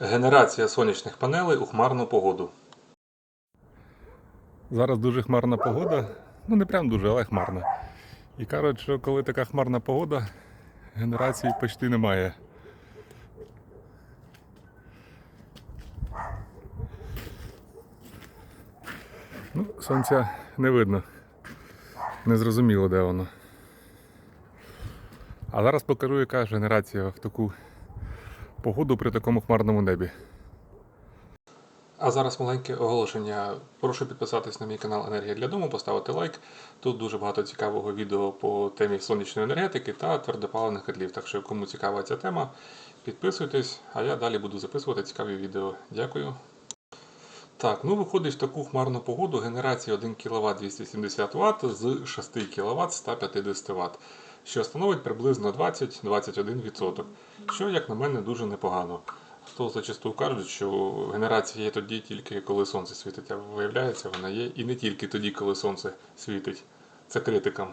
Генерація сонячних панелей у хмарну погоду. Зараз дуже хмарна погода. Ну не прям дуже, але хмарна. І кажуть, що коли така хмарна погода, генерації почти немає. Ну, сонця не видно. Незрозуміло, де воно. А зараз покажу, яка генерація в таку погоду при такому хмарному небі. А зараз маленьке оголошення. Прошу підписатись на мій канал Енергія для дому, поставити лайк. Тут дуже багато цікавого відео по темі сонячної енергетики та твердопаливних котлів. Так що, кому цікава ця тема, підписуйтесь, а я далі буду записувати цікаві відео. Дякую. Так, ну виходить в таку хмарну погоду генерація 1 кВт 270 Вт з 6 кВт 150 Вт, що становить приблизно 20-21%, що, як на мене, дуже непогано. То зачасту кажуть, що генерація є тоді тільки коли сонце світить, а виявляється, вона є і не тільки тоді, коли сонце світить. Це критикам.